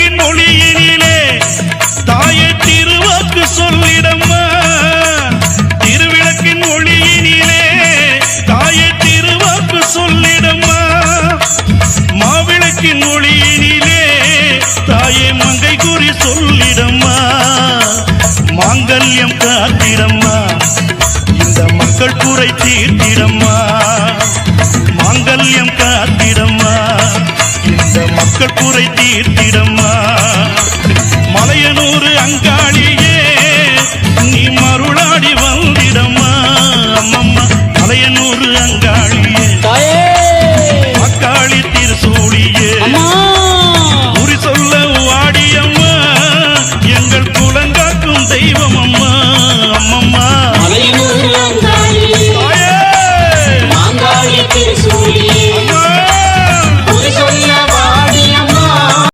விளக்கின் ஒளியினிலே தாயை திருவாக்கு சொல்லிடம்மா. திருவிளக்கின் ஒளியினிலே தாயை திருவாக்கு சொல்லிடம்மா. மாவிளக்கின் ஒளியினிலே தாயை மங்கை கூறி சொல்லிடம்மா. மாங்கல்யம் காத்திடம்மா. இந்த மக்கள் குறை தீர்த்திடம்மா. மாங்கல்யம் காத்திடம்மா. குறை தீர்த்திடம்மா. மலையனூர் அங்காளியே நீ மருளாடி வந்திடம்மா. அம்மம்மா மலையனூர் அங்காளியே. அக்காளி திருசூழியே குறி சொல்ல வாடியம்மா எங்கள் குலங்காக்கும் தெய்வம் அம்மா அம்மம்மா. மலையனூர் அங்காளியே மாங்காளி